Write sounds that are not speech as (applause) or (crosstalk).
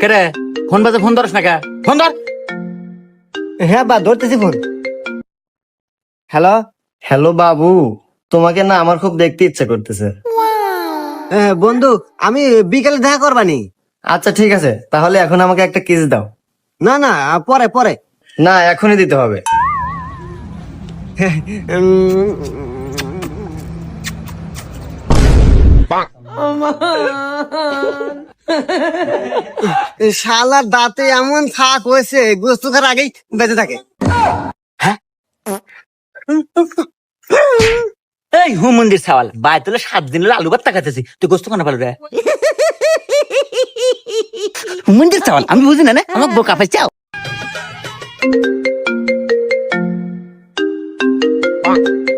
কেরে ফোন বাজে ফোন ধরস না কে? ফোন ধর। হ্যাঁ বা ধরতেছি ফোন। হ্যালো? হ্যালো বাবু তোমাকে না আমার খুব দেখতে ইচ্ছা করতেছে। বন্ধু আমি বিকেলে দেখা করবানি। আচ্ছা ঠিক আছে তাহলে এখন আমাকে একটা কিস দাও। না না পরে পরে। না এখনই দিতে হবে। (laughs) শালার দাঁতে এমন ফাঁক হয়েছে গোস্ত খার আগেই বেঁচে থাকে। হ্যাঁ? এই হু মন্দির সাওয়াল বাই তোলে সাত দিন আলু ভাত তাকাতেছি তুই গোস্ত খানা পালো রে। মন্দির চাওয়াল আমি বুঝি না না? আমাকে বোকা চাও। Bonk.